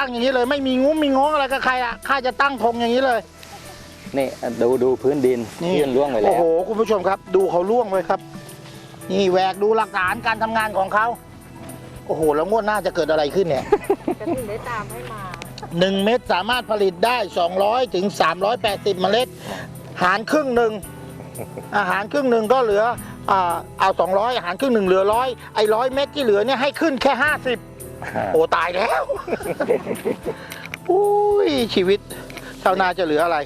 ตั้งอย่างนี้เลย ไม่มีงุ้มมีง้งอะไรกับใครอะข้าจะตั้งธงอย่างนี้เลย นี่ดูดูพื้นดินนี่ที่มันร่วงไปแล้โอ้ว โหคุณผู้ชมครับ ดูเขาล่วงเลยครับ นี่แหวกดูหลักฐานการทำงานของเขาโอ้โหแล้วงวดหน้าจะเกิดอะไรขึ้นเนี่ยก็ถึงได้ตามให้มาหนึ่งเม็ดสามารถผลิตได้ 200 ถึง 380 เมล็ด หารครึ่งหนึ่ง อาหารครึ่งหนึ่งก็เหลืออ่าเอา 200 อาหารครึ่งหนึ่งเหลือร้อยไอ้ร้อยเม็ดที่เหลือเนี่ยให้ขึ้นแค่ 50 โอ้ตายแล้วอุ้ยชีวิตชาวนาจะเหลืออะไร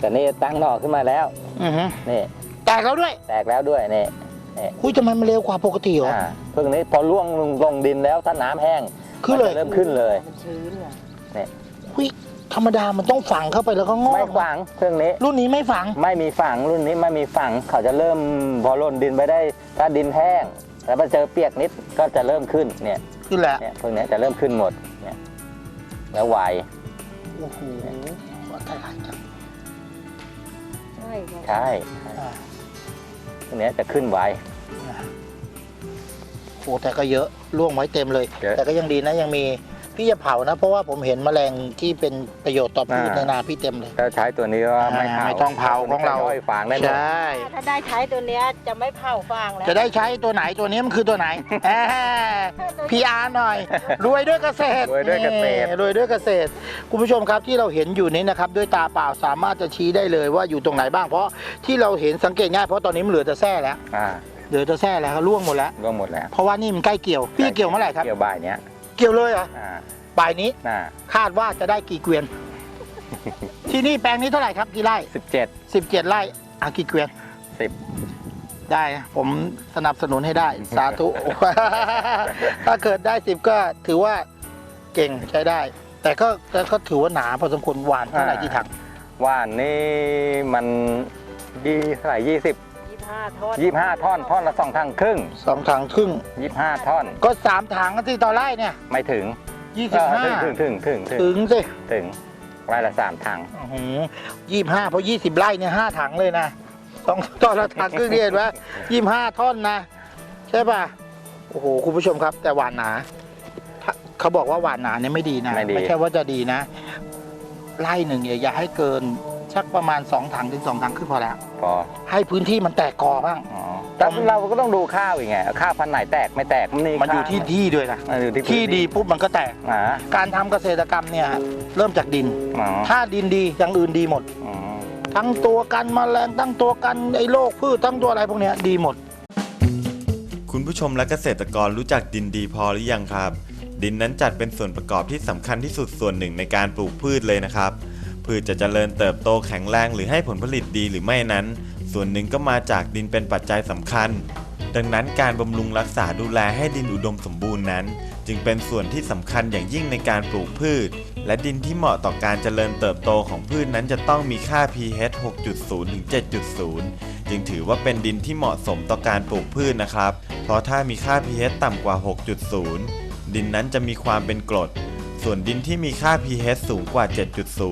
แต่นี่ตั้งหน่อขึ้นมาแล้วอือฮึนี่แตกแล้วด้วยแตกแล้วด้วยนี่อุ้ยทำไมมันเร็วกว่าปกติเหรอ อ่าเพิ่งนี้พอร่วงลงลงดินแล้วถ้าน้ำแห้งขึ้นเลย มัจะเริ่มขึ้นเลย มันชื้นไงอุ้ยธรรมดามันต้องฝังเข้าไปแล้วก็งอกไม่ฝังเครื่องนี้ รุ่นนี้ไม่ฝัง ไม่มีฝังรุ่นนี้ไม่มีฝังเขาจะเริ่มพอหล่นดินไปได้ ถ้าดินแห้ง แล้วมาเจอเปียกนิดก็จะเริ่มขึ้นเนี่ยขึ้นแหละเนี่ยพวกเนี้ยจะเริ่มขึ้นหมดเนี่ยแล้วไวโอ้โหว่าตายจังใช่ครับใช่อ่าพวกเนี้ยจะขึ้นไวโอ้แต่ก็เยอะล่วงไว้เต็มเลยเยอะแต่ก็ยังดีนะยังมี พี่จะเผานะเพราะว่าผมเห็นแมลงที่เป็นประโยชน์ต่อพืชอ่า ในนาพี่เต็มเลย ถ้าใช้ตัวนี้ก็ไม่อ่าเผาไม่ต้องเผาของเราย่อยฟางได้หมใชด่ ถ้าได้ใช้ตัวเนี้ยจะไม่เผาฟางแล้วจะได้ใช้ตัวไหนตัวนี้มันคือตัวไหนพีอาร์หน่อย รวยด้วยเกษตรรวยด้วยเกษตร นี่รวยด้วยเกษตร คุณผู้ชมครับที่เราเห็นอยู่นี้นะครับ ด้วยตาเปล่าสามารถจะชี้ได้เลยว่าอยู่ตรงไหนบ้างเพราะที่เราเห็นสังเกตง่ายเพราะตอนนี้มันเหลือแต่แส้แล้วอ่าเหลือแต่แส้แล้วร่วงหมดแล้ว ร่วงหมดแล้วเพราะว่านี่มันใกล้เกี่ยวพี่เกี่ยวเมื่อไหร่ครับ เกี่ยวบ่ายเนี้ย เกี่ยวเลยเหรออ่าบ่ายนี้น่าคาดว่าจะได้กี่เกวียน ที่นี่แปลงนี้เท่าไหร่ครับกี่ไร่สิบเจ็ดสิบเจ็ดไร่อะกี่เกวียน สิบ ได้นะผมสนับสนุนให้ได้ สาธุ ถ้าเกิดได้สิบก็ถือว่าเก่งใช้ได้ แต่ก็แต่ก็ถือว่าหนาพอสมควรหวานเท่าไหร่กี่ถังว่านนี่มันยี่เท่าไหร่ยี่สิบ ยี่ห้าท่อนยี่ห้าท่อนท่อนละสองถังครึ่งสองถังครึ่ง ยี่ห้าท่อน ก็สามถังก็ที่ต่อไร่เนี่ยไม่ถึงยี่เอสิบอห้าถึงถึงถึงถึงถึงถึงสิถึงไร่ละสามถังยี่ห้าเพราะยี่สิบไร่เนี่ยห้าถังเลยนะต้องตอนละถังครึ่งเดียวว่ายี่ห้าท่อนนะ ใช่ป่ะโอ้โหคุณผู้ชมครับ แต่หวานหนาถ้าเขาบอกว่าหวานหนาเนี่ยไม่ดีนะไม่ดีใช่ว่าจะดีนะไร่หนึ่งเนี่ยอย่าให้เกิน สักประมาณสองถังถึงสองถังขึ้นพอแล้ว พอให้พื้นที่มันแตกกอบ้าง อ๋อแต่เราก็ต้องดูข้าวอีกไงข้าวพันธุ์ไหนแตกไม่แตกมันนี่มันอยู่ที่ที่ด้วยนะมันอยู่ที่ที่ดีปุ๊บมันก็แตก อ่าการทำเกษตรกรรมเนี่ยเริ่มจากดิน อ๋อถ้าดินดีอย่างอื่นดีหมด อ๋อทั้งตัวกันแมลงทั้งตัวกันไอ้โรคพืชทั้งตัวอะไรพวกเนี้ยดีหมด คุณผู้ชมและเกษตรกรรู้จักดินดีพอหรือยังครับ ดินนั้นจัดเป็นส่วนประกอบที่สำคัญที่สุดส่วนหนึ่งในการปลูกพืชเลยนะครับ พืชจะเจริญเติบโตแข็งแรงหรือให้ผลผลิตดีหรือไม่นั้น ส่วนหนึ่งก็มาจากดินเป็นปัจจัยสำคัญ ดังนั้นการบำรุงรักษาดูแลให้ดินอุดมสมบูรณ์นั้น จึงเป็นส่วนที่สำคัญอย่างยิ่งในการปลูกพืช และดินที่เหมาะต่อการเจริญเติบโตของพืชนั้นจะต้องมีค่า pH 6.0 ถึง 7.0 จึงถือว่าเป็นดินที่เหมาะสมต่อการปลูกพืชนะครับ เพราะถ้ามีค่า pH ต่ำกว่า 6.0 ดินนั้นจะมีความเป็นกรดส่วนดินที่มีค่า pH สูงกว่า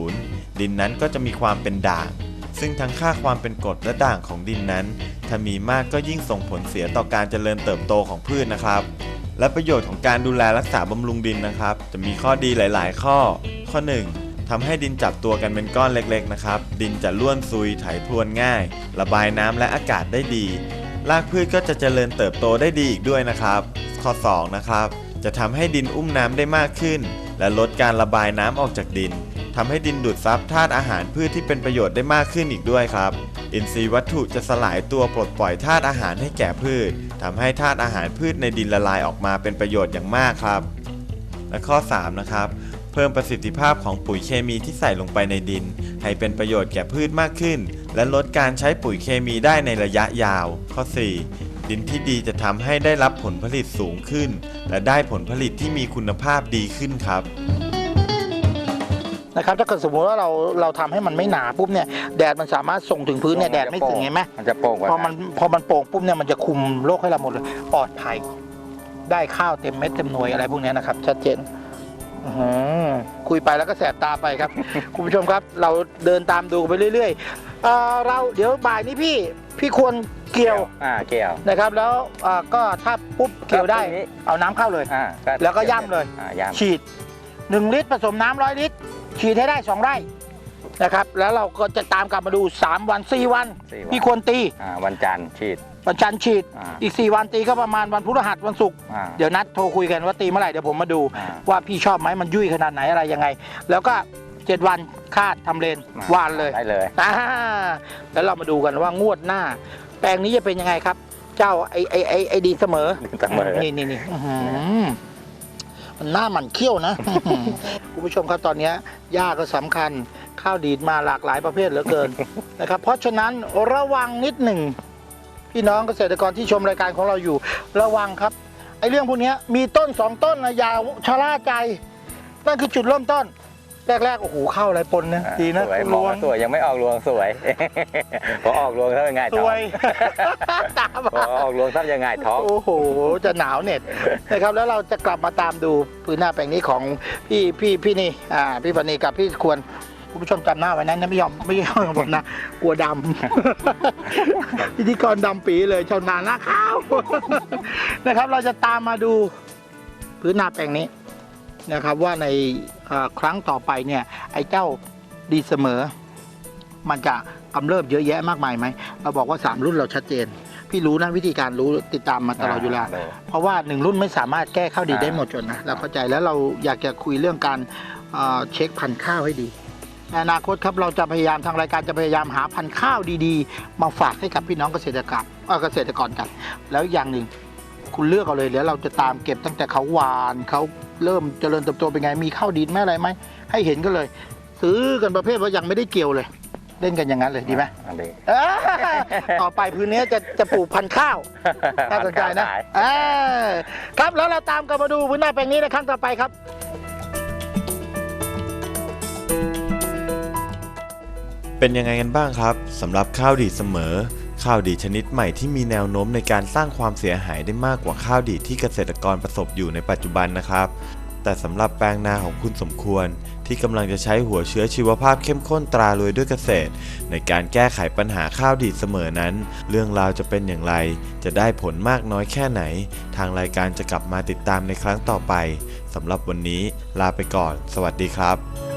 7.0 ดินนั้นก็จะมีความเป็นด่าง ซึ่งทั้งค่าความเป็นกรดและด่างของดินนั้น ถ้ามีมากก็ยิ่งส่งผลเสียต่อการเจริญเติบโตของพืชนะครับ และประโยชน์ของการดูแลรักษาบำรุงดินนะครับ จะมีข้อดีหลาย ๆ ข้อ ข้อ 1ทำให้ดินจับตัวกันเป็นก้อนเล็กๆนะครับ ดินจะล้วนซุยไถพรวนง่าย ระบายน้ำและอากาศได้ดี รากพืชก็จะเจริญเติบโตได้ดีอีกด้วยนะครับ ข้อ 2 นะครับ จะทำให้ดินอุ้มน้ำได้มากขึ้น และลดการระบายน้ำออกจากดิน ทำให้ดินดูดซับธาตุอาหารพืชที่เป็นประโยชน์ได้มากขึ้นอีกด้วยครับ อินทรีย์วัตถุจะสลายตัวปลดปล่อยธาตุอาหารให้แก่พืชทำให้ธาตุอาหารพืชในดินละลายออกมาเป็นประโยชน์อย่างมากครับ และข้อ 3 นะครับ เพิ่มประสิทธิภาพของปุ๋ยเคมีที่ใส่ลงไปในดิน ให้เป็นประโยชน์แก่พืชมากขึ้น และลดการใช้ปุ๋ยเคมีได้ในระยะยาว ข้อ 4ดินที่ดีจะทำให้ได้รับผลผลิตสูงขึ้น และได้ผลผลิตที่มีคุณภาพดีขึ้นครับ นะครับถ้าเกิดสมมติว่าเราเราทำให้มันไม่หนาปุ๊บเนี่ยแดดมันสามารถส่งถึงพื้นเนี่ยแดดไม่ถึงเห็นไหมมันจะโป่งกว่าพอมันพอมันโป่งปุ๊บเนี่ยมันจะคุมโรคให้เราหมดเลยปลอดภัย ได้ข้าวเต็มเม็ดเต็มหน่วยอะไรพวกเนี้ยนะครับ ชัดเจนอื้อหือคุยไปแล้วก็แสบตาไปครับ คุณผู้ชมครับ เราเดินตามดูไปเรื่อยๆเอ่อเราเดี๋ยวบ่ายนี้พี่พี่ควรเกี่ยวอ่าเกี่ยวนะครับ แล้วเอ่อก็ถ้าปุ๊บเกี่ยวได้แล้วพรุ่งนี้เอาน้ำเข้าเลย อ่าแล้วก็ย่ำเลย อ่าย่ำฉีด 1 ลิตรผสมน้ำร้อยลิตร ฉีดให้ได้ 2 ไร่นะครับ แล้วเราก็จะตามกลับมาดู 3 วัน 4 วันสี่วันพี่ควรตีอ่าวันจันทร์ฉีด วันจันทร์ฉีด อ่า อีก 4 วันตีก็ประมาณวันพฤหัสวันศุกร์ อ่า เดี๋ยวนัดโทรคุยกันว่าตีเมื่อไหร่เดี๋ยวผมมาดู อ่าว่าพี่ชอบไหมมันยุ่ยขนาดไหนอะไรยังไง แล้วก็7วันคาดทำเลนวานเลยได้เลย อ่าแล้วเรามาดูกันว่างวดหน้า แปลงนี้จะเป็นยังไงครับ เจ้าไอไอไอไอดีเสมอเสมอ นี่นี่นี่อื้อหือ มันหน้าหมันเขี้ยวนะ คุณผู้ชมครับตอนนี้ยหญ้าก็สำคัญข้าวดีดมาหลากหลายประเภทเหลือเกิน นะครับ เพราะฉะนั้นระวังนิดหนึ่ง พี่น้องเกษตรกรที่ชมรายการของเราอยู่ ระวังครับไอ้เรื่องพวกนี้มีต้นสองต้นนะอย่าชะล่าใจนั่นคือจุดเริ่มต้น แรกๆโอ้โหเข้าอะไรปนนะอ่าดีนะสวยมรองวงว่าสวยยังไม่ออกรวงสวย พอออกรวงเท่ายังไงสท้องวยตามพอออกรวงทับยังไงท้องโอ้โหจะหนาวเหน็ดนะครับแล้วเราจะกลับมาตามดูพื้นหน้าแปลงนี้ของพี่พี่พี่นี่อ่าพี่ปณีกับพี่ควรคุณผู้ชมจำหน้าไว้นั้นนะไม่ยอมไม่ยอมกับผมนะกลัวดำพิธีกรดำปีเลยชาวนาหน้าขาวนะครับ เราจะตามมาดูพื้นหน้าแปลงนี้ นะครับว่าในเอ่อครั้งต่อไปเนี่ยไอ้เจ้าดีเสมอ มันจะกำเริบเยอะแยะมากมายไหมเราบอกว่า 3 รุ่นเราชัดเจน พี่รู้นะวิธีการรู้ติดตามมาตลอดอยู่แล้วเพราะว่าหนึ่งรุ่นไม่สามารถแก้ข้าวดีได้หมดจนนะเราเข้าใจแล้วเราอยากจะคุยเรื่องการเอ่อเช็คพันธุ์ข้าวให้ดีในอนาคตครับเราจะพยายามทางรายการจะพยายามหาพันธุ์ข้าวดีๆ มาฝากให้กับพี่น้องเกษตรกรเอ่อเกษตรกรกัน แล้วอย่างหนึ่ง คุณเลือกเอาเลยแล้วเราจะตามเก็บตั้งแต่เขาหวานเขาเริ่มเจริญเติบโตเป็นไงมีข้าวดีไหมอะไรไหมให้เห็นกันเลย ซื้อกันประเภทว่ายังไม่ได้เกี่ยวเลย เล่นกันอย่างนั้นเลยดีไหมอันนี้เออต่อไปพื้นนี้จะจะปลูกพันธุ์ข้าวน่าสนใจนะขายเออครับแล้วเราตามกันมาดูพื้นหน้าแปลงนี้ในครั้งต่อไปครับ เป็นยังไงกันบ้างครับสำหรับข้าวดีดเสมอ ข้าวดีชนิดใหม่ที่มีแนวโน้มในการสร้างความเสียหายได้มากกว่าข้าวดีที่เกษตรกรประสบอยู่ในปัจจุบันนะครับ แต่สำหรับแปลงนาของคุณสมควร ที่กำลังจะใช้หัวเชื้อชีวภาพเข้มข้นตรารวยด้วยเกษตร ในการแก้ไขปัญหาข้าวดีเสมอนั้น เรื่องราวจะเป็นอย่างไร จะได้ผลมากน้อยแค่ไหน ทางรายการจะกลับมาติดตามในครั้งต่อไปสำหรับวันนี้ ลาไปก่อน สวัสดีครับ